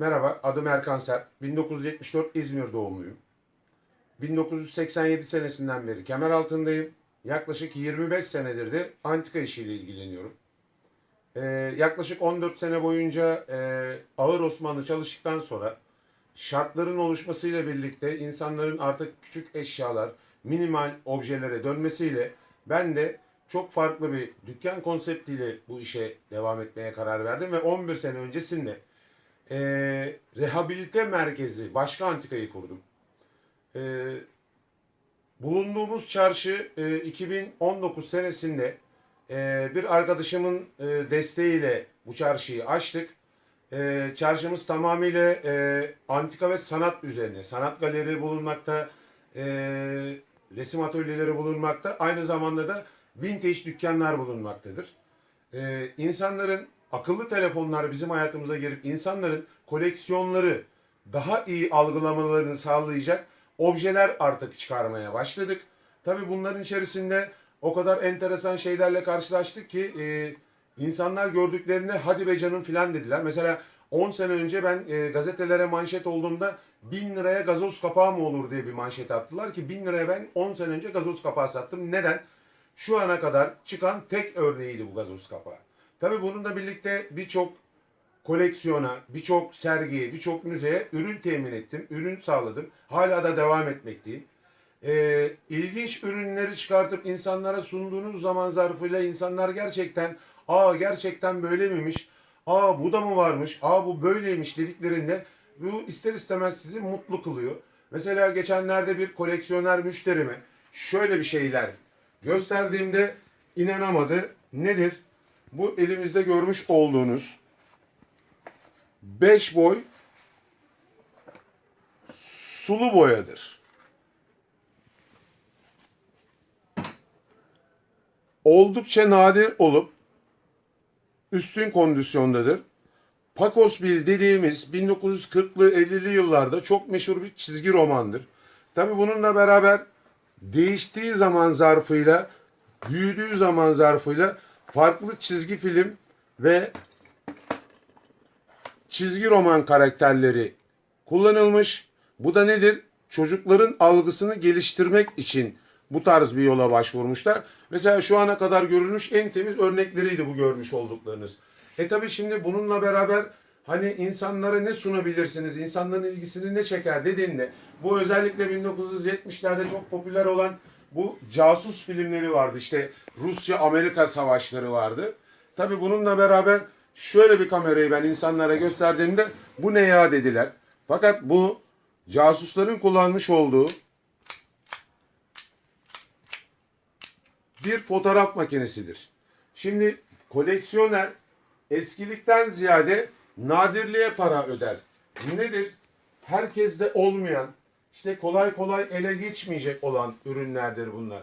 Merhaba, adım Erkan Sert. 1974 İzmir doğumluyum. 1987 senesinden beri kemer altındayım. Yaklaşık 25 senedir de antika işiyle ilgileniyorum. Ee, yaklaşık 14 sene boyunca e, ağır Osmanlı çalıştıktan sonra şartların oluşmasıyla birlikte insanların artık küçük eşyalar, minimal objelere dönmesiyle ben de çok farklı bir dükkan konseptiyle bu işe devam etmeye karar verdim ve 11 sene öncesinde e, rehabilite merkezi başka antikayı kurdum. E, bulunduğumuz çarşı e, 2019 senesinde e, bir arkadaşımın e, desteğiyle bu çarşıyı açtık. E, çarşımız tamamıyla e, antika ve sanat üzerine. Sanat galeri bulunmakta, e, resim atölyeleri bulunmakta. Aynı zamanda da vintage dükkanlar bulunmaktadır. E, insanların akıllı telefonlar bizim hayatımıza girip insanların koleksiyonları daha iyi algılamalarını sağlayacak objeler artık çıkarmaya başladık. Tabii bunların içerisinde o kadar enteresan şeylerle karşılaştık ki e, insanlar gördüklerinde hadi be canım filan dediler. Mesela 10 sene önce ben e, gazetelere manşet olduğumda 1000 liraya gazoz kapağı mı olur diye bir manşet attılar ki 1000 liraya ben 10 sene önce gazoz kapağı sattım. Neden? Şu ana kadar çıkan tek örneğiydi bu gazoz kapağı. Tabii bununla birlikte birçok koleksiyona, birçok sergiye, birçok müzeye ürün temin ettim, ürün sağladım. Hala da devam etmekteyim. Ee, ilginç ürünleri çıkartıp insanlara sunduğunuz zaman zarfıyla insanlar gerçekten aa gerçekten böyle miymiş, aa bu da mı varmış, aa bu böyleymiş dediklerinde bu ister istemez sizi mutlu kılıyor. Mesela geçenlerde bir koleksiyoner müşterime şöyle bir şeyler gösterdiğimde inanamadı. Nedir? Bu elimizde görmüş olduğunuz 5 boy sulu boyadır. Oldukça nadir olup üstün kondisyondadır. Pakosbil dediğimiz 1940'lı 50'li yıllarda çok meşhur bir çizgi romandır. Tabi bununla beraber değiştiği zaman zarfıyla, büyüdüğü zaman zarfıyla farklı çizgi film ve çizgi roman karakterleri kullanılmış. Bu da nedir? Çocukların algısını geliştirmek için bu tarz bir yola başvurmuşlar. Mesela şu ana kadar görülmüş en temiz örnekleriydi bu görmüş olduklarınız. E tabi şimdi bununla beraber hani insanlara ne sunabilirsiniz, insanların ilgisini ne çeker dediğinde bu özellikle 1970'lerde çok popüler olan bu casus filmleri vardı. İşte Rusya-Amerika savaşları vardı. Tabi bununla beraber şöyle bir kamerayı ben insanlara gösterdiğimde bu ne ya dediler. Fakat bu casusların kullanmış olduğu bir fotoğraf makinesidir. Şimdi koleksiyoner eskilikten ziyade nadirliğe para öder. Nedir? Herkeste olmayan, işte kolay kolay ele geçmeyecek olan ürünlerdir bunlar.